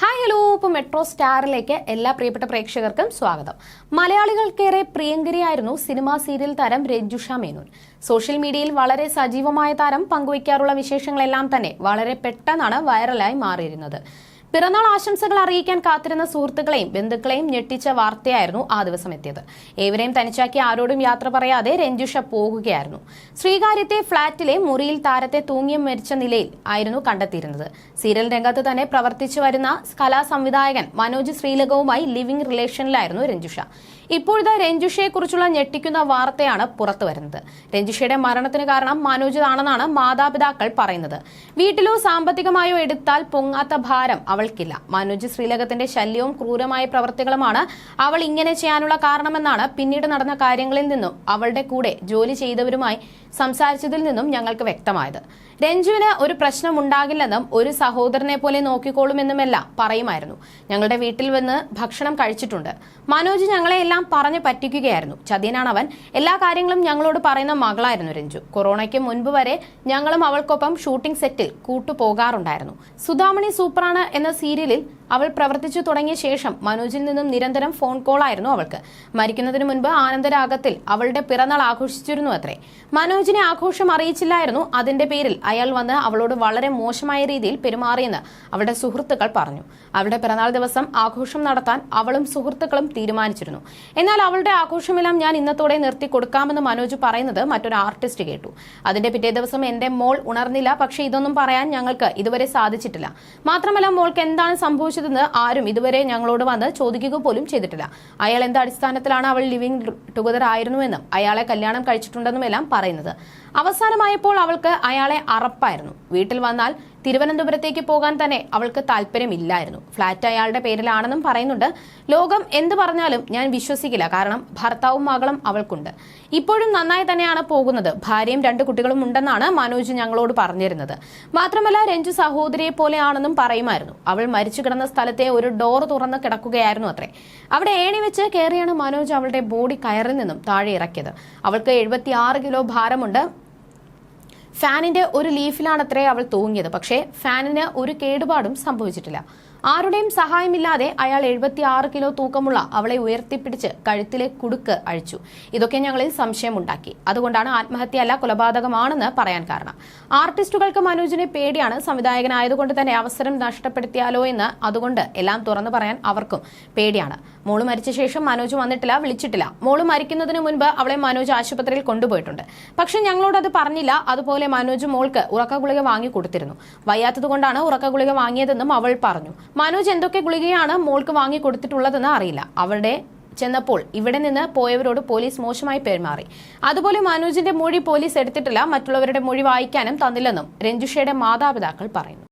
Hi hello ഇപ്പോൾ metro സ്റ്റാറിലേക്ക് എല്ലാ പ്രിയപ്പെട്ട പ്രേക്ഷകർക്കും സ്വാഗതം. മലയാളികൾക്കേറെ പ്രിയങ്കരിയായിരുന്നു സിനിമാ സീരിയൽ താരം രഞ്ജുഷ മേനോൻ. സോഷ്യൽ മീഡിയയിൽ വളരെ സജീവമായ താരം പങ്കുവയ്ക്കാറുള്ള വിശേഷങ്ങളെല്ലാം തന്നെ വളരെ പെട്ടെന്നാണ് വൈറലായി മാറിയിരുന്നത്. പിറന്നാൾ ആശംസകൾ അറിയിക്കാൻ കാത്തിരുന്ന സുഹൃത്തുക്കളെയും ബന്ധുക്കളെയും ഞെട്ടിച്ച വാർത്തയായിരുന്നു ആ ദിവസം എത്തിയത്. ഏവരെയും തനിച്ചാക്കി ആരോടും യാത്ര പറയാതെ രഞ്ജുഷ പോകുകയായിരുന്നു. ശ്രീകാര്യത്തെ ഫ്ളാറ്റിലെ മുറിയിൽ താരത്തെ തൂങ്ങി മരിച്ച നിലയിൽ ആയിരുന്നു കണ്ടെത്തിയിരുന്നത്. സീരിയൽ രംഗത്ത് തന്നെ പ്രവർത്തിച്ചു വരുന്ന കലാ സംവിധായകൻ മനോജ് ശ്രീലകവുമായി ലിവിംഗ് റിലേഷനിലായിരുന്നു രഞ്ജുഷ. ഇപ്പോഴത്തെ രഞ്ജുഷയെക്കുറിച്ചുള്ള ഞെട്ടിക്കുന്ന വാർത്തയാണ് പുറത്തു വരുന്നത് രഞ്ജുഷയുടെ മരണത്തിന് കാരണം മനോജ് ആണെന്നാണ് മാതാപിതാക്കൾ പറയുന്നത്. വീട്ടിലോ സാമ്പത്തികമായോ എടുത്താൽ പൊങ്ങാത്ത ഭാരം അവൾക്കില്ല. മനോജ് ശ്രീലകത്തിന്റെ ശല്യവും ക്രൂരമായ പ്രവർത്തികളുമാണ് അവൾ ഇങ്ങനെ ചെയ്യാനുള്ള കാരണമെന്നാണ് പിന്നീട് നടന്ന കാര്യങ്ങളിൽ നിന്നും അവളുടെ കൂടെ ജോലി ചെയ്തവരുമായി സംസാരിച്ചതിൽ നിന്നും ഞങ്ങൾക്ക് വ്യക്തമായത്. രഞ്ജുവിന് ഒരു പ്രശ്നം ഉണ്ടാകില്ലെന്നും ഒരു സഹോദരനെ പോലെ നോക്കിക്കോളുമെന്നുമെല്ലാം പറയുമായിരുന്നു. ഞങ്ങളുടെ വീട്ടിൽ വന്ന് ഭക്ഷണം കഴിച്ചിട്ടുണ്ട്. മനോജ് ഞങ്ങളെ എല്ലാം പറഞ്ഞു പറ്റിക്കുകയായിരുന്നു. ചതിയനാണ് അവൻ എല്ലാ കാര്യങ്ങളും ഞങ്ങളോട് പറയുന്ന മകളായിരുന്നു രഞ്ജു. കൊറോണയ്ക്ക് മുൻപ് വരെ ഞങ്ങളും അവൾക്കൊപ്പം ഷൂട്ടിംഗ് സെറ്റിൽ കൂട്ടുപോകാറുണ്ടായിരുന്നു. സുധാമണി സൂപ്പറാണ് എന്ന സീരിയലിൽ അവൾ പ്രവർത്തിച്ചു തുടങ്ങിയ ശേഷം മനോജിൽ നിന്നും നിരന്തരം ഫോൺ കോൾ ആയിരുന്നു അവൾക്ക്. മരിക്കുന്നതിന് മുൻപ് ആനന്ദരാഗത്തിൽ അവളുടെ പിറന്നാൾ ആഘോഷിച്ചിരുന്നു അത്രേ. മനോജിനെ ആഘോഷം അറിയിച്ചില്ലായിരുന്നു അതിന്റെ പേരിൽ അയാൾ വന്ന് അവളോട് വളരെ മോശമായ രീതിയിൽ പെരുമാറിയെന്ന് അവളുടെ സുഹൃത്തുക്കൾ പറഞ്ഞു. അവളുടെ പിറന്നാൾ ദിവസം ആഘോഷം നടത്താൻ അവളും സുഹൃത്തുക്കളും തീരുമാനിച്ചിരുന്നു. എന്നാൽ അവളുടെ ആഘോഷമെല്ലാം ഞാൻ ഇന്നത്തോടെ നിർത്തി കൊടുക്കാമെന്ന് മനോജ് പറയുന്നത് മറ്റൊരു ആർട്ടിസ്റ്റ് കേട്ടു. അതിന്റെ പിറ്റേ ദിവസം എന്റെ മോൾ ഉണർന്നില്ല പക്ഷേ ഇതൊന്നും പറയാൻ ഞങ്ങൾക്ക് ഇതുവരെ സാധിച്ചിട്ടില്ല. മാത്രമല്ല മോൾക്ക് എന്താണ് സംഭവിച്ചതെന്ന് ആരും ഇതുവരെ ഞങ്ങളോട് വന്ന് ചോദിക്കുക പോലും ചെയ്തിട്ടില്ല. അയാൾ എന്ത് അടിസ്ഥാനത്തിലാണ് അവൾ ലിവിംഗ് ടുഗദർ ആയിരുന്നുവെന്നും അയാളെ കല്യാണം കഴിച്ചിട്ടുണ്ടെന്നും എല്ലാം പറയുന്നത്. അവസാനമായപ്പോൾ അവൾക്ക് അയാളെ അറപ്പായിരുന്നു. വീട്ടിൽ വന്നാൽ തിരുവനന്തപുരത്തേക്ക് പോകാൻ തന്നെ അവൾക്ക് താല്പര്യമില്ലായിരുന്നു ഫ്ളാറ്റ് അയാളുടെ പേരിലാണെന്നും പറയുന്നുണ്ട്. ലോകം എന്ത് പറഞ്ഞാലും ഞാൻ വിശ്വസിക്കില്ല. കാരണം ഭർത്താവും മകളും അവൾക്കുണ്ട്. ഇപ്പോഴും നന്നായി തന്നെയാണ് പോകുന്നത്. ഭാര്യയും രണ്ട് കുട്ടികളും ഉണ്ടെന്നാണ് മനോജ് ഞങ്ങളോട് പറഞ്ഞിരുന്നത്. മാത്രമല്ല രഞ്ജു സഹോദരിയെ പോലെയാണെന്നും പറയുമായിരുന്നു. അവൾ മരിച്ചു കിടന്ന സ്ഥലത്തെ ഒരു ഡോർ തുറന്ന് കിടക്കുകയായിരുന്നു അത്രേ. അവിടെ ഏണി വെച്ച് കയറിയാണ് മനോജ് അവളുടെ ബോഡി കയറിൽ നിന്നും താഴെ ഇറക്കിയത്. അവൾക്ക് എഴുപത്തിയാറ് കിലോ ഭാരമുണ്ട്. ഫാനിന്റെ ഒരു ലീഫിലാണത്രേ അവൾ തൂങ്ങിയത്. പക്ഷേ ഫാനിന് ഒരു കേടുപാടും സംഭവിച്ചിട്ടില്ല. ആരുടെയും സഹായമില്ലാതെ അയാൾ എഴുപത്തി ആറ് കിലോ തൂക്കമുള്ള അവളെ ഉയർത്തിപ്പിടിച്ച് കഴുത്തിലെ കുടുക്ക് അഴിച്ചു. ഇതൊക്കെ ഞങ്ങളിൽ സംശയമുണ്ടാക്കി. അതുകൊണ്ടാണ് ആത്മഹത്യയല്ല കൊലപാതകമാണെന്ന് പറയാൻ കാരണം. ആർട്ടിസ്റ്റുകൾക്ക് മനോജിനെ പേടിയാണ് സംവിധായകനായതുകൊണ്ട് തന്നെ അവസരം നഷ്ടപ്പെടുത്തിയാലോ എന്ന്. അതുകൊണ്ട് എല്ലാം തുറന്നു പറയാൻ അവർക്കും പേടിയാണ്. മോൾ മരിച്ച ശേഷം മനോജ് വന്നിട്ടില്ല വിളിച്ചിട്ടില്ല. മോൾ മരിക്കുന്നതിന് മുൻപ് അവളെ മനോജ് ആശുപത്രിയിൽ കൊണ്ടുപോയിട്ടുണ്ട്. പക്ഷെ ഞങ്ങളോട് അത് പറഞ്ഞില്ല. അതുപോലെ മനോജ് മോൾക്ക് ഉറക്ക ഗുളിക വാങ്ങി കൊടുത്തിരുന്നു. വയ്യാത്തതുകൊണ്ടാണ് ഉറക്ക ഗുളിക വാങ്ങിയതെന്നും അവൾ പറഞ്ഞു. മനോജ് എന്തൊക്കെ ഗുളികയാണ് മോൾക്ക് വാങ്ങി കൊടുത്തിട്ടുള്ളതെന്ന് അറിയില്ല. അവളുടെ ചെന്നപ്പോൾ ഇവിടെ നിന്ന് പോയവരോട് പോലീസ് മോശമായി പെരുമാറി. അതുപോലെ മനോജിന്റെ മൊഴി പോലീസ് എടുത്തിട്ടില്ല. മറ്റുള്ളവരുടെ മൊഴി വായിക്കാനും തന്നില്ലെന്നും രഞ്ജുഷയുടെ മാതാപിതാക്കൾ പറയുന്നു.